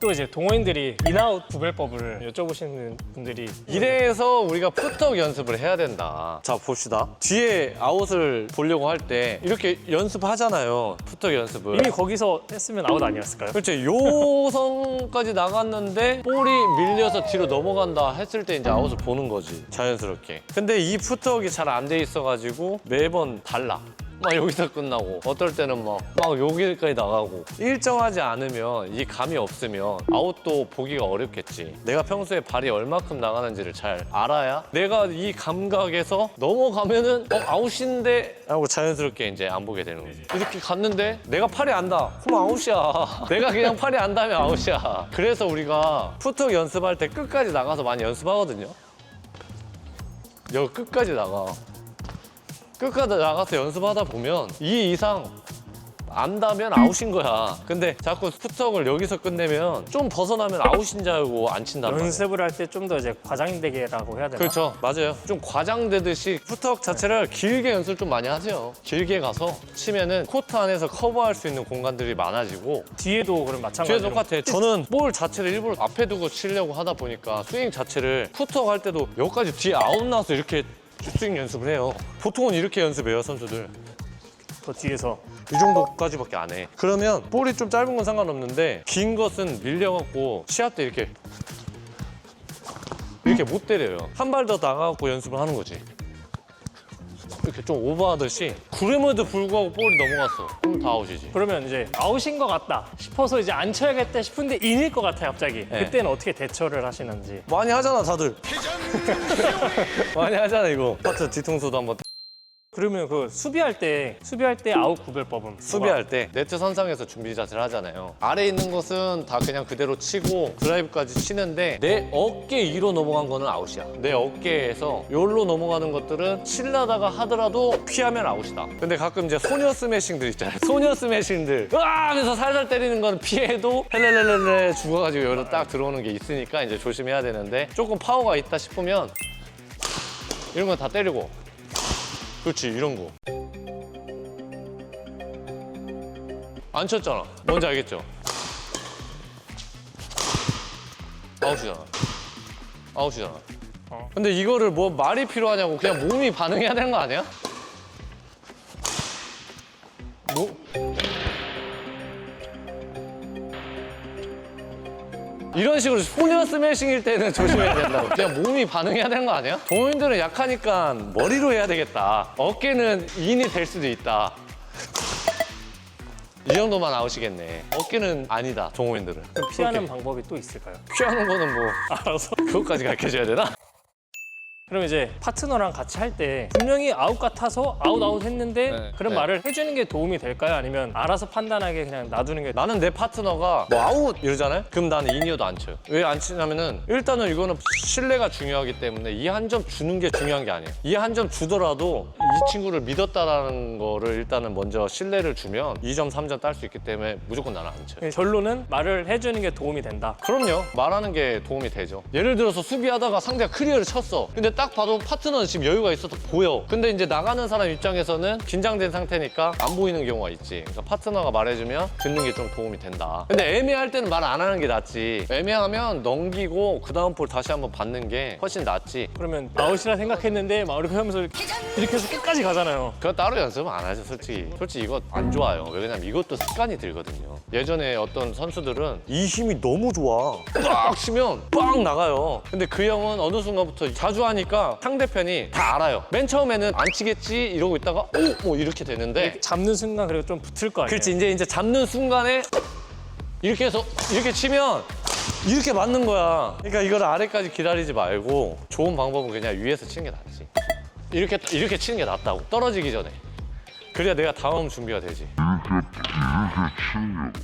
또 이제 동호인들이 인아웃 구별법을 여쭤보시는 분들이 이래서 우리가 푸턱 연습을 해야 된다. 자, 봅시다. 뒤에 아웃을 보려고 할 때 이렇게 연습하잖아요. 푸턱 연습을. 이미 거기서 했으면 아웃 아니었을까요? 그렇죠. 요 선까지 나갔는데 볼이 밀려서 뒤로 넘어간다 했을 때 이제 아웃을 보는 거지. 자연스럽게. 근데 이 푸턱이 잘 안 돼 있어가지고 매번 달라. 막 여기서 끝나고. 어떨 때는 막, 막 여기까지 나가고. 일정하지 않으면 이 감이 없으면 아웃도 보기가 어렵겠지. 내가 평소에 발이 얼마큼 나가는지를 잘 알아야 내가 이 감각에서 넘어가면은 어 아웃인데? 하고 자연스럽게 이제 안 보게 되는 거지. 이렇게 갔는데 내가 팔이 안다 그럼 아웃이야. 내가 그냥 팔이 안다면 아웃이야. 그래서 우리가 푸턱 연습할 때 끝까지 나가서 많이 연습하거든요. 여기 끝까지 나가 끝까지 나가서 연습하다 보면 이 이상 안다면 아웃인 거야. 근데 자꾸 푸턱을 여기서 끝내면 좀 벗어나면 아웃인 줄 알고 안 친단 말이야. 연습을 할 때 좀 더 이제 과장되게라고 해야 되나? 그렇죠. 맞아요. 좀 과장되듯이 푸턱 자체를 길게 연습을 좀 많이 하세요. 길게 가서 치면은 코트 안에서 커버할 수 있는 공간들이 많아지고 뒤에도 그럼 뒤에 마찬가지로 똑같아. 저는 볼 자체를 일부러 앞에 두고 치려고 하다 보니까 스윙 자체를 푸턱 할 때도 여기까지 뒤에 아웃 나와서 이렇게 스윙 연습을 해요. 보통은 이렇게 연습해요, 선수들. 더 뒤에서 이 정도까지밖에 안 해. 그러면 볼이 좀 짧은 건 상관없는데 긴 것은 밀려갖고 시합 때 이렇게 이렇게 못 때려요. 한 발 더 나가갖고 연습을 하는 거지. 이렇게 좀 오버하듯이 그럼에도 불구하고 볼이 넘어갔어. 그럼 다 아웃이지. 그러면 이제 아웃인 것 같다 싶어서 이제 안 쳐야겠다 싶은데 인일 것 같아요 갑자기 네. 그때는 어떻게 대처를 하시는지 많이 하잖아 다들. 많이 하잖아 이거. 파트 뒤통수도 한번 그러면 그 수비할 때 수비할 때 아웃 구별법은 수비할 때 네트 선상에서 준비 자세를 하잖아요. 아래 있는 것은 다 그냥 그대로 치고 드라이브까지 치는데 내 어깨 위로 넘어간 거는 아웃이야. 내 어깨에서 요로 넘어가는 것들은 칠라다가 하더라도 피하면 아웃이다. 근데 가끔 이제 소녀 스매싱들 있잖아요. 소녀 스매싱들 으아 하면서 살살 때리는 건 피해도 헬렐렐렐레 죽어가지고 여기로 딱 들어오는 게 있으니까 이제 조심해야 되는데 조금 파워가 있다 싶으면 이런 건 다 때리고 그렇지 이런 거 안 쳤잖아. 뭔지 알겠죠? 아웃이잖아. 아웃이잖아. 어. 근데 이거를 뭐 말이 필요하냐고 그냥 몸이 반응해야 되는 거 아니야? 뭐? 이런 식으로 소녀 스매싱일 때는 조심해야 된다고. 그냥 몸이 반응해야 되는 거 아니야? 동호인들은 약하니까 머리로 해야 되겠다. 어깨는 인이 될 수도 있다. 이 정도만 아웃이겠네. 어깨는 아니다, 동호인들은. 그럼 피하는. 방법이 또 있을까요? 피하는 거는 뭐 알아서 그것까지 가르쳐줘야 되나? 그럼 이제 파트너랑 같이 할 때 분명히 아웃 같아서 아웃 아웃 했는데 네, 그런 네. 말을 해주는 게 도움이 될까요? 아니면 알아서 판단하게 그냥 놔두는 게 나는 내 파트너가 뭐 아웃 이러잖아요? 그럼 나는 인이어도 안 쳐요. 왜 안 치냐면은 일단은 이거는 신뢰가 중요하기 때문에 이 한 점 주는 게 중요한 게 아니에요. 이 한 점 주더라도 이 친구를 믿었다라는 거를 일단은 먼저 신뢰를 주면 2점, 3점 딸 수 있기 때문에 무조건 나는 안 쳐요. 결론은 말을 해주는 게 도움이 된다. 그럼요. 말하는 게 도움이 되죠. 예를 들어서 수비하다가 상대가 클리어를 쳤어. 근데 딱 봐도 파트너는 지금 여유가 있어서 보여. 근데 이제 나가는 사람 입장에서는 긴장된 상태니까 안 보이는 경우가 있지. 그러니까 파트너가 말해주면 듣는 게 좀 도움이 된다. 근데 애매할 때는 말 안 하는 게 낫지. 애매하면 넘기고 그 다음 볼 다시 한번 받는 게 훨씬 낫지. 그러면 아웃이라 생각했는데 막 이렇게 하면서 이렇게 해서 끝까지 가잖아요. 그거 따로 연습은 안 하죠, 솔직히. 솔직히 이거 안 좋아요. 왜냐면 이것도 습관이 들거든요. 예전에 어떤 선수들은 이 힘이 너무 좋아. 빡 치면 빡 나가요. 근데 그 형은 어느 순간부터 자주 하니까 상대편이 다 알아요. 맨 처음에는 안 치겠지 이러고 있다가 오! 뭐 이렇게 되는데 잡는 순간 그리고 좀 붙을 거 아니에요. 그렇지 이제 이제 잡는 순간에 이렇게 해서 이렇게 치면 이렇게 맞는 거야. 그러니까 이걸 아래까지 기다리지 말고 좋은 방법은 그냥 위에서 치는 게 낫지. 이렇게 이렇게 치는 게 낫다고 떨어지기 전에. 그래야 내가 다음 준비가 되지.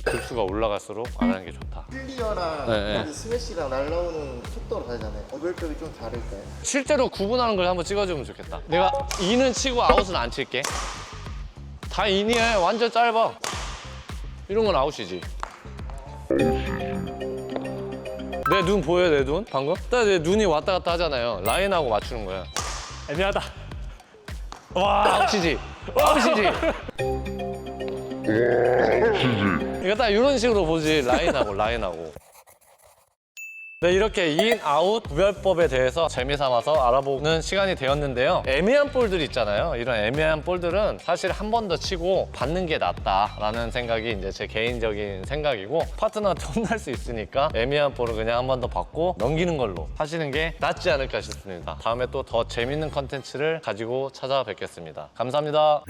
급수가 올라갈수록 안 하는 게 좋다. 클리어랑 네, 네. 이 스매시랑 날라오는 속도가 다르잖아요. 구별법이 좀 다를까요? 실제로 구분하는 걸 한번 찍어주면 좋겠다. 내가 인은 치고 아웃은 안 칠게. 다 인이야. 완전 짧아. 이런 건 아웃이지. 내 눈 보여요, 내 눈? 방금? 딱 내 눈이 왔다 갔다 하잖아요. 라인하고 맞추는 거야. 애매하다. 와, 아웃이지. 아웃이지. 이거 딱 이런 식으로 보지. 라인하고, 라인하고. 네, 이렇게 인, 아웃 구별법에 대해서 재미삼아서 알아보는 시간이 되었는데요. 애매한 볼들 있잖아요. 이런 애매한 볼들은 사실 한 번 더 치고 받는 게 낫다라는 생각이 이제 제 개인적인 생각이고 파트너한테 혼날 수 있으니까 애매한 볼은 그냥 한 번 더 받고 넘기는 걸로 하시는 게 낫지 않을까 싶습니다. 다음에 또 더 재밌는 컨텐츠를 가지고 찾아뵙겠습니다. 감사합니다.